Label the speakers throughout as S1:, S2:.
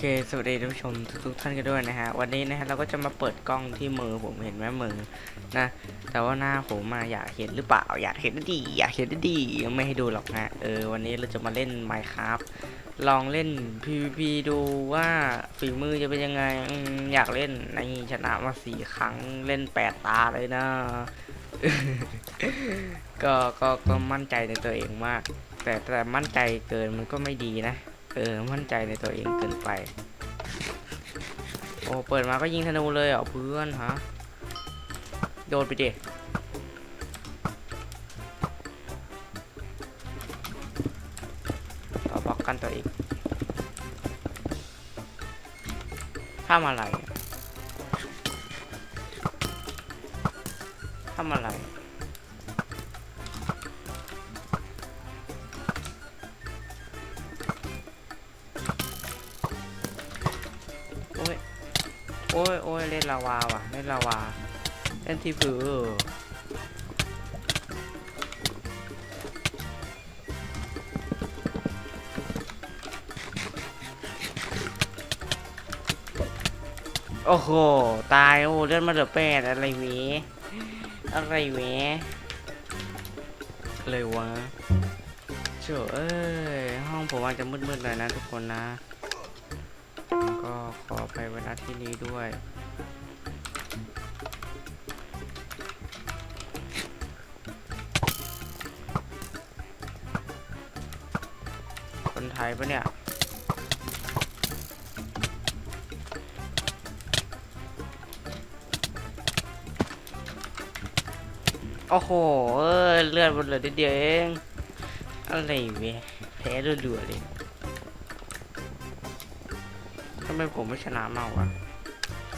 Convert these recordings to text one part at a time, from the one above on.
S1: โอเค สวัสดีท่านผู้ชมทุกๆท่านกันด้วยนะฮะ วันนี้นะฮะเราก็จะมาเปิดกล้องที่มือผมเห็นไหมมือนะ แต่ว่าหน้าผมมาอยากเห็นหรือเปล่า อยากเห็นดี อยากเห็นดีไม่ให้ดูหรอกนะเออวันนี้เราจะมาเล่น Minecraft ลองเล่น PVP ดูว่าฝีมือจะเป็นยังไงออยากเล่นในชนะมาสี่ครั้งเล่นแปดตาเลยนะก็ก็ก็มั่นใจในตัวเองมาก แต่แต่มั่นใจเกินมันก็ไม่ดีนะ เออ มั่นใจในตัวเองเกินไป โอ้ เปิดมาก็ยิงธนูเลยเหรอเพื่อนฮะ โดนไปดิต่อบล็อกกันตัวเองทำอะไรทำอะไร โอ้ยโอ้ยเล่นลาวาว่ะเล่นลาวาเล่นที่ผือโอ้โห ตาย โอ้เลือดมาเหลือแปดอะไรเวะอะไรเวะเลยวะเจ้าเอ้ยห้องผมอาจจะมืดๆหน่อยนะทุกคนนะ ก็ขอไปเวลาที่นี้ด้วย คนไทยปะเนี่ยโอ้โหเเลือดบนเหลือนิดเดียวเอง อะไรเว้ยแพ้รัวๆเลยำไมผมไม่ชนะเมาวะ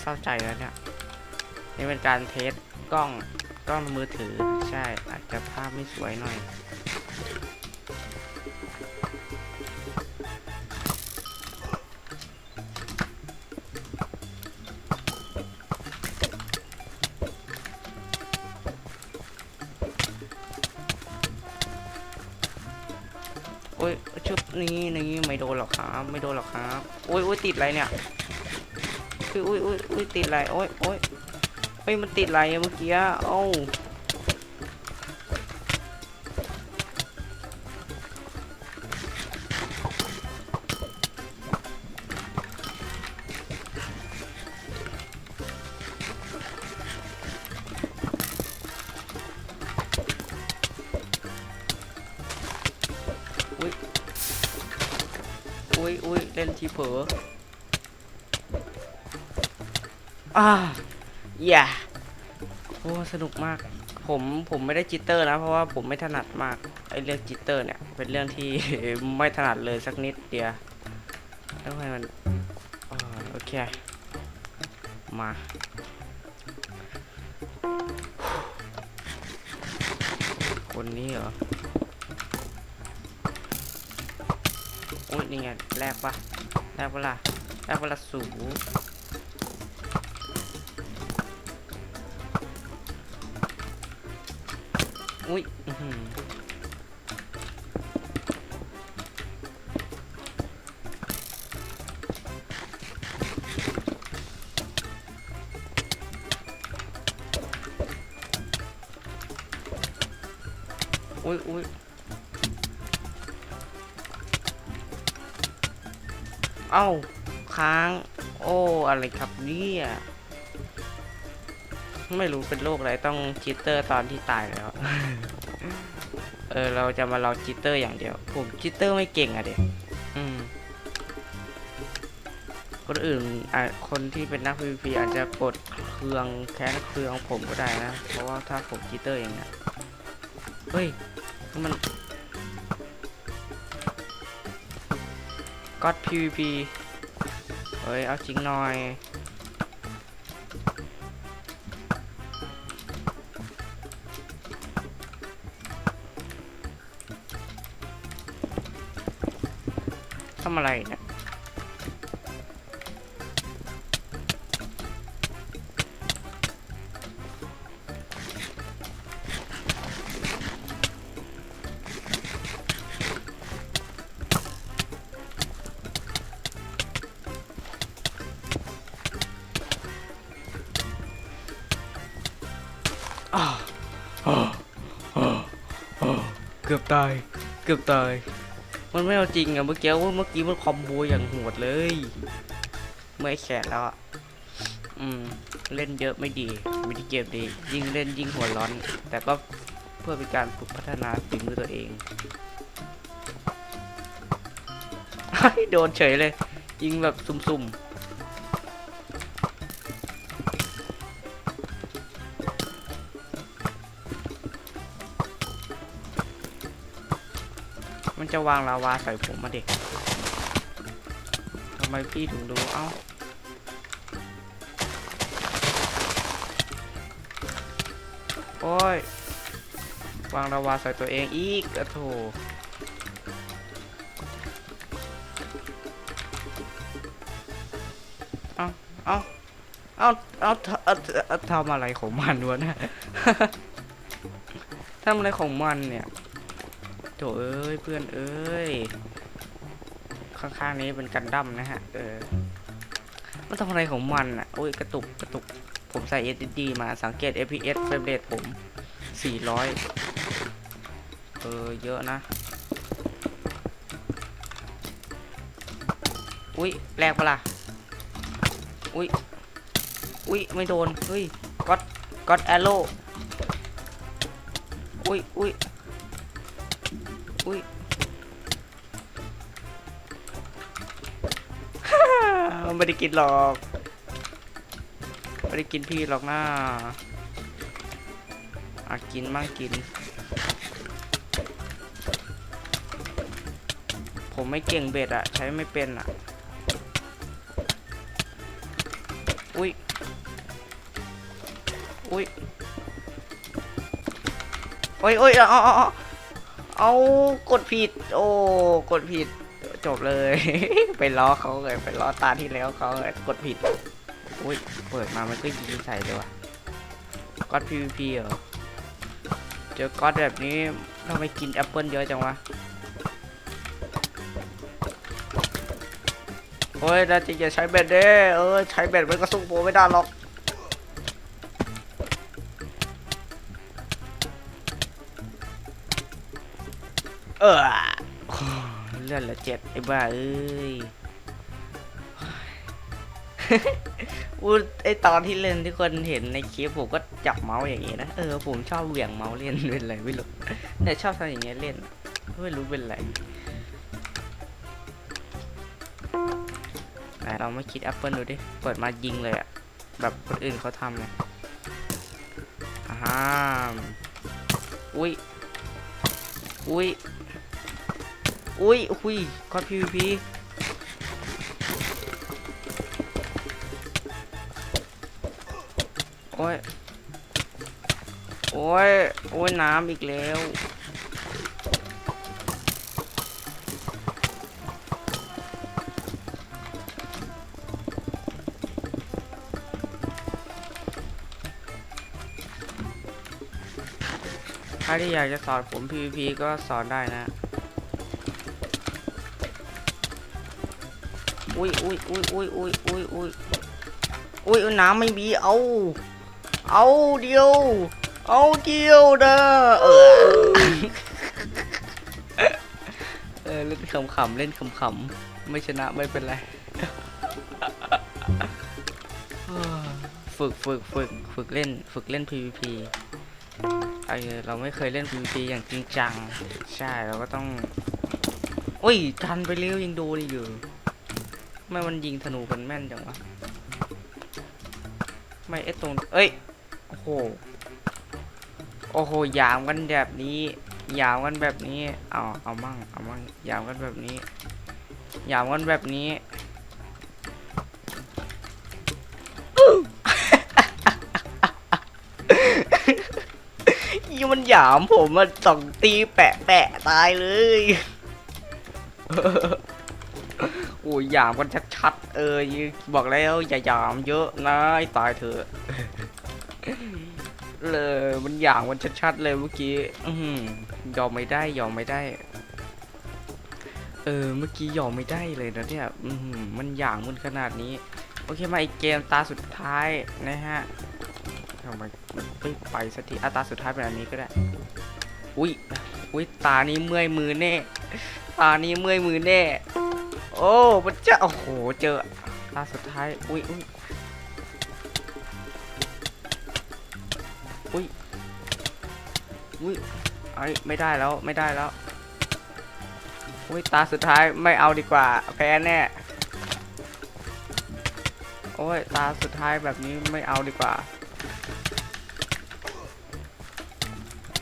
S1: เศร้าใจแล้วเนี่ย นี่เป็นการเทสกล้องกล้องมือถือ ใช่อาจจะภาพไม่สวยหน่อย นี่นี่ไม่โดนหรอกครับ ไม่โดนหรอกครับโอ้ยโอ้ยติดอะไรเนี่ยคืออุ้ยอุ้ยอุ้ยติดอะไรโอ้ยโอ้ยเฮ้ยมันติดอะไรเมื่อกี้เอ้า ยอุ้ยเล่นที่เผลออ่าอย่าโอ้สนุกมาก ผมผมไม่ได้จิตเตอร์นะ เพราะว่าผมไม่ถนัดมากไอเรื่องจิตเตอร์เนี่ย เป็นเรื่องที่ ไม่ถนัดเลยสักนิดเดียวแล้วให้มันโอเค มาคนนี้เหรอ โอ้ยนี่ไงแรกปะ แรกเวลาแรกเวลาสูงอุ้ยอื้อหืออุ้ย อ้าค้าง โอ้อะไรครับเนี่ยไม่รู้เป็นโรคอะไรต้องจิตเตอร์ตอนที่ตายแล้ว เออเราจะมาลองจิตเตอร์อย่างเดียว ผมจิตเตอร์ไม่เก่งอะเด็กอืมคนอื่นอะคนที่เป็นนัก PVP อาจจะกดเครื่องแค้นเครืองผมก็ได้นะ เพราะว่าถ้าผมจิตเตอร์อย่างเนี้ยเฮ้ยมัน ก็ PVP เฮ้ย เอาจริงหน่อย ทำอะไรเนี่ย กือบตาย เกือบตาย มันไม่เอาจริงอะเมื่อกี้ว่าเมื่อกี้มันคอมโบอย่างโหดเลยเมื่อยแขนแล้วอะอืมเล่นเยอะไม่ดีวิธีเกมดียิ่งเล่นยิ่งหัวร้อน แต่ก็เพื่อเป็นการฝึกพัฒนาฝีมือตัวเองเฮ้โดนเฉยเลย ยิงแบบซุ่มๆ จะวางลาวาใส่ผมมาเด็กทำไมพี่ถึงรู้เอ้าโอ้ยวางลาวาใส่ตัวเองอีกอะโถเอาเอาเอาเอาเอาเอาทำอะไรของมันวะนะทำอะไรของมันเนี่ย โถเอ้ยเพื่อนเอ้ย ข้างๆนี้เป็นกันดั้มนะฮะ เออ มันทำอะไรของมันอะ โอ้ยกระตุกกระตุก ผมใส่ SSD มาสังเกต FPS เฟรมเรทผม 400 เออ เยอะนะ อุ้ยแรงปะล่ะ อุ้ย อุ้ย ไม่โดน เฮ้ยก็ดก็ดแอโร่อุ้ยอุ้ย อุ้ยไม่ได้กินหรอกไม่ได้กินพี่หรอกนะอะกินมั่งกิน ผมไม่เก่งเบ็ดอะใช้ไม่เป็นอะอุ้ยอุ้ยโอ้ยโอ้ยเอาเอ เอากดผิด โอ้กดผิดจบเลย ไปล้อเขาเลยไปล้อตาที่แล้วเขาเลยกดผิดอุ้ยเปิดมามันก็ยิงใส่เลยว่ะก๊อต PVP เหรอเจอก๊อตแบบนี้ทำไมกินแอปเปิลเยอะจังวะโอ้ยน่าจะอย่าใช้แบตเด้เออใช้แบตมันก็สู้โปรไม่ได้หรอก เออเลื่อนเหละเจ็ดไอ้บ้าเอ้ยอูไอตอนที่เล่นที่คนเห็นในคลิปผมก็จับเมาส์อย่างงี้นะ เออผมชอบเหวี่ยงเมาส์เล่นเป็นไรไม่รู้แต่ชอบทำอย่างเงี้ยเล่นไม่รู้เป็นไรเราไม่คิดแอปเปิลดูดิ เปิดมายิงเลยอะแบบคนอื่นเขาทำเลยอ่าอุ้ยอุ้ย อุ้ยอุ้ยก็พีพีโอ้ย โอ้ย โอ้ย น้ำอีกแล้ว ใครที่อยากจะสอนผม PVP ก็สอนได้นะ อุ้ยอุ้ยอุ้ยอุ้ยอุ้ยอุ้ยอุ้ยอุ้ยน้ำไม่มีเอา เอาเดียว เอาเดียวเด้อเออเออเล่นขำๆเล่นขำๆไม่ชนะไม่เป็นไรฝึกฝึกฝึกฝึกเล่นฝึกเล่น PVP ไอเราไม่เคยเล่น PVP อย่างจริงจัง ใช่เราก็ต้อง อุ้ยทันไปเร็วยังโดนอีกอยู่ ไม่มันยิงธนูกันแม่นจังวะ ไม่ไอตรง เอ้ย โอ้โห โอ้โห ยามกันแบบนี้ ยามกันแบบนี้ เอา เอามั่ง เอามั่ง ยามกันแบบนี้ ยามกันแบบนี้ยี่มันหยามผมมันสองตีแปะแปะตายเลย โอ้ยหยามกันชัดๆเออบอกแล้วอย่าหยามเยอะนะตายเถอะเลยมันหยามกันชัดๆเลยเมื่อกี้อือหือยอมไม่ได้ยอมไม่ได้ เออเมื่อกี้ยอมไม่ได้เลยนะเนี่ยหือมันหยามมันขนาดนี้ โอเคมาอีกเกมตาสุดท้ายนะฮะทำไมมันไม่ไปสักทีอะตาสุดท้ายเป็นอันนี้ก็ได้ อุ้ยอุ้ยตานี้เมื่อยมือแน่ ตานี้เมื่อยมือแน่ โอ้มันจะโอ้โห เจอตาสุดท้าย อุ้ยอุ้ยอุ้ยอุ้ยไอ้ไม่ได้แล้ว ไม่ได้แล้ว อุ้ย ตาสุดท้ายไม่เอาดีกว่า แพ้แน่ โอ้ย ตาสุดท้ายแบบนี้ไม่เอาดีกว่า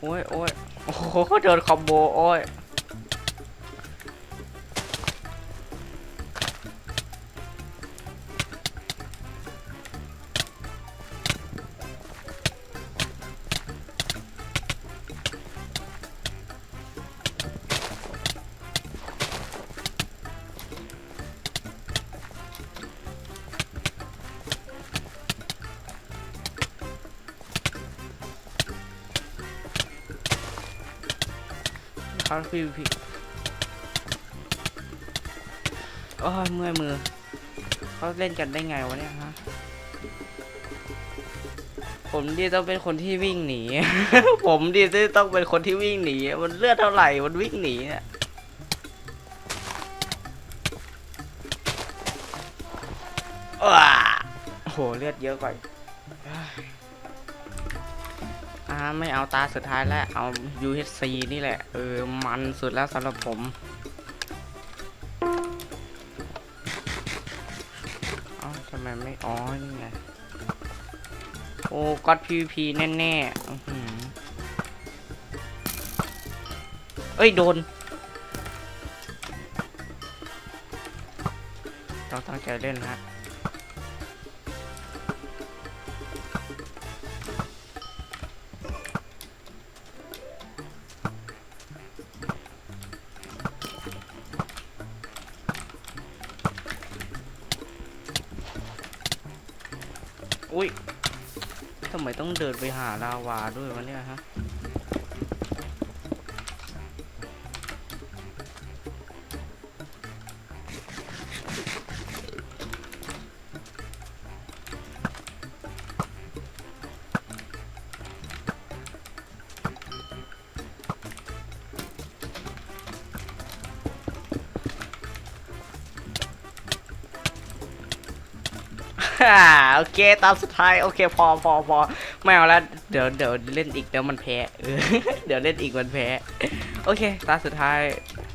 S1: โอ้ยโอ้ยโอ้โหโดนคอมโบ โอ้ย เขาพี่พี่โอ้ยเมื่อยมือ เขาเล่นกันได้ไงวะเนี่ยฮะ ผมดีต้องเป็นคนที่วิ่งหนี ผมดีต้องเป็นคนที่วิ่งหนี มันเลือดเท่าไหร่ มันวิ่งหนีเนี่ยโอ้โห เลือดเยอะกว่าาไม่เอาตาสุดท้ายแล้วเอา UHC นี่แหละ เออ มันสุดแล้วสำหรับผม เอ้าทำไมไม่อ๋อนี่ไง โอ้ก็ PVP แน่ๆอื้อหือเอ้ย โดนต้องตั้งใจเล่นฮะ อุ้ยทำไมต้องเดินไปหาลาวาด้วยวะเนี่ยฮะ โอเคตามสุดท้ายโอเคพอพอพอไม่เอาล้วเดี๋ยวเดี๋ยวเล่นอีกเดี๋ยวมันแพ้เออเดี๋ยวเล่นอีกมันแพ้โอเคตามสุดท้าย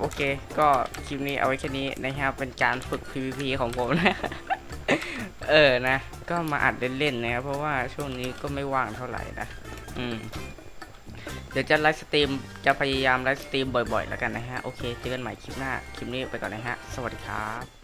S1: โอเค ก็คลิปนี้เอาไว้แค่นี้นะครับเป็นการฝึก PVP ของผมนะเออนะ ก็มาอัดเล่นๆนะครับเพราะว่าช่วงนี้ก็ไม่ว่างเท่าไหร่นะอืมเดี๋ยวจะไลฟ์สตรีมจะพยายามไลฟ์สตรีมบ่อยๆ แล้วกันนะฮะ โอเค เจอกันใหม่คลิปหน้า คลิปนี้ไปก่อนนะฮะ สวัสดีครับ